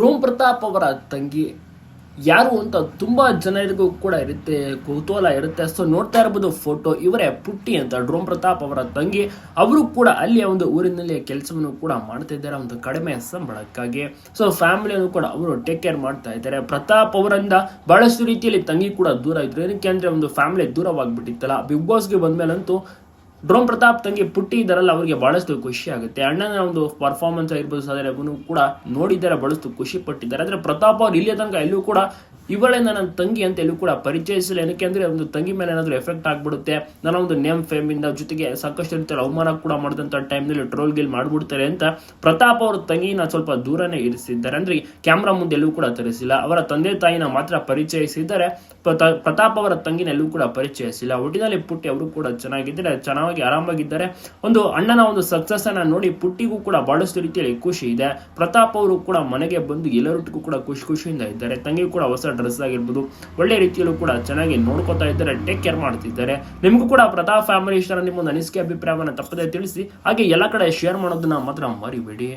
Rome Pratap ಅವರ ತಂಗಿ ಯಾರು ಅಂತ ತುಂಬಾ ಜನರಿಗೂ ಕೂಡ ಇರುತ್ತೆ, ಕುತೂಹಲ ಇರುತ್ತೆ. ಸೊ ನೋಡ್ತಾ ಇರಬಹುದು ಫೋಟೋ ಇವರೇ ಪುಟ್ಟಿ ಅಂತ ಡ್ರೋಮ್ ಪ್ರತಾಪ್ ಅವರ ತಂಗಿ. ಅವರು ಕೂಡ ಅಲ್ಲಿಯ ಒಂದು ಊರಿನಲ್ಲಿ ಕೆಲಸವನ್ನು ಕೂಡ ಮಾಡ್ತಾ ಇದ್ದಾರೆ, ಒಂದು ಕಡಿಮೆ ಸಂಬಳಕ್ಕಾಗಿ. ಸೊ ಫ್ಯಾಮಿಲಿಯನ್ನು ಕೂಡ ಅವರು ಟೇಕ್ ಕೇರ್ ಮಾಡ್ತಾ ಇದ್ದಾರೆ. ಪ್ರತಾಪ್ ಅವರಿಂದ ಬಹಳಷ್ಟು ರೀತಿಯಲ್ಲಿ ತಂಗಿ ಕೂಡ ದೂರ ಇದ್ರು. ಏನಕ್ಕೆ ಅಂದ್ರೆ ಒಂದು ಫ್ಯಾಮಿಲಿ ದೂರವಾಗ್ಬಿಟ್ಟಿತ್ತಲ್ಲ. ಬಿಗ್ ಬಾಸ್ಗೆ ಬಂದ್ಮೇಲಂತೂ ಡ್ರೋಮ್ ಪ್ರತಾಪ್ ತಂಗಿ ಪುಟ್ಟಿ ಇದ್ದಾರಲ್ಲ, ಅವರಿಗೆ ಬಹಳಷ್ಟು ಖುಷಿ ಆಗುತ್ತೆ. ಅಣ್ಣನ ಒಂದು ಪರ್ಫಾರ್ಮೆನ್ಸ್ ಆಗಿರ್ಬೋದು, ಸಾಧನೆ ಕೂಡ ನೋಡಿದ್ದಾರೆ ಬಹಳಷ್ಟು ಖುಷಿ ಪಟ್ಟಿದ್ದಾರೆ. ಆದ್ರೆ ಪ್ರತಾಪ್ ಅವ್ರು ಇಲ್ಲಿಯ ತನಕ ಎಲ್ಲೂ ಕೂಡ ಇವಳೇ ನನ್ನ ತಂಗಿ ಅಂತ ಎಲ್ಲೂ ಕೂಡ ಪರಿಚಯಿಸಿಲ್ಲ ಏನಕ್ಕೆ ಅಂದರೆ ಒಂದು ತಂಗಿ ಮೇಲೆ ಏನಾದರೂ ಎಫೆಕ್ಟ್ ಆಗ್ಬಿಡುತ್ತೆ ನನ್ನ ಒಂದು ನೇಮ್ ಫೇಮ್ ಇಂದ ಜೊತೆಗೆ ಸಾಕಷ್ಟು ರೀತಿಯಲ್ಲಿ ಅವಮಾನ ಕೂಡ ಮಾಡಿದಂತ ಟೈಮ್ನಲ್ಲಿ ಟ್ರೋಲ್ ಗಿಲ್ ಮಾಡ್ಬಿಡ್ತಾರೆ ಅಂತ ಪ್ರತಾಪ್ ಅವ್ರ ತಂಗಿನ ಸ್ವಲ್ಪ ದೂರನೇ ಇರಿಸಿದ್ದಾರೆ. ಅಂದ್ರೆ ಕ್ಯಾಮ್ರಾ ಮುಂದೆ ಎಲ್ಲೂ ಕೂಡ ತರಿಸಿಲ್ಲ. ಅವರ ತಂದೆ ತಾಯಿನ ಮಾತ್ರ ಪರಿಚಯಿಸಿದ್ದಾರೆ. ಪ್ರತಾ- ಪ್ರತಾಪ್ ಅವರ ತಂಗಿನ ಎಲ್ಲೂ ಕೂಡ ಪರಿಚಯಿಸಿಲ್ಲ. ಒಟ್ಟಿನಲ್ಲಿ ಪುಟ್ಟಿ ಅವರು ಕೂಡ ಚೆನ್ನಾಗಿದ್ದಾರೆ. ಚೆನ್ನಾಗಿ ಆರಾಮಾಗಿದ್ದಾರೆ. ಒಂದು ಅಣ್ಣನ ಒಂದು ಸಕ್ಸಸ್ ಅನ್ನ ನೋಡಿ ಪುಟ್ಟಿಗೂ ಕೂಡ ಬಹಳಷ್ಟು ರೀತಿಯಲ್ಲಿ ಖುಷಿ ಇದೆ. ಪ್ರತಾಪ್ ಅವರು ಕೂಡ ಮನೆಗೆ ಬಂದು ಎಲ್ಲರೊಟ್ಟಿಗೂ ಕೂಡ ಖುಷಿ ಖುಷಿಯಿಂದ ಇದ್ದಾರೆ. ತಂಗಿ ಕೂಡ ಹೊಸ ಡ್ರೆಸ್ ಆಗಿರ್ಬೋದು ಒಳ್ಳೆ ರೀತಿಯಲ್ಲೂ ಕೂಡ ಚೆನ್ನಾಗಿ ನೋಡ್ಕೊತಾ ಇದ್ದಾರೆ ಟೇಕ್ ಕೇರ್ ಮಾಡ್ತಿದ್ದಾರೆ. ನಿಮಗೂ ಕೂಡ ಪ್ರತಾಪ್ ಫ್ಯಾಮಿಲಿ ಇಷ್ಟರ ನಿಮ್ಮೊಂದು ಅನಿಸಿಕೆ ಅಭಿಪ್ರಾಯವನ್ನು ತಪ್ಪದೆ ತಿಳಿಸಿ, ಹಾಗೆ ಎಲ್ಲ ಕಡೆ ಶೇರ್ ಮಾಡೋದನ್ನ ಮಾತ್ರ ಮರಿಬೇಡಿ.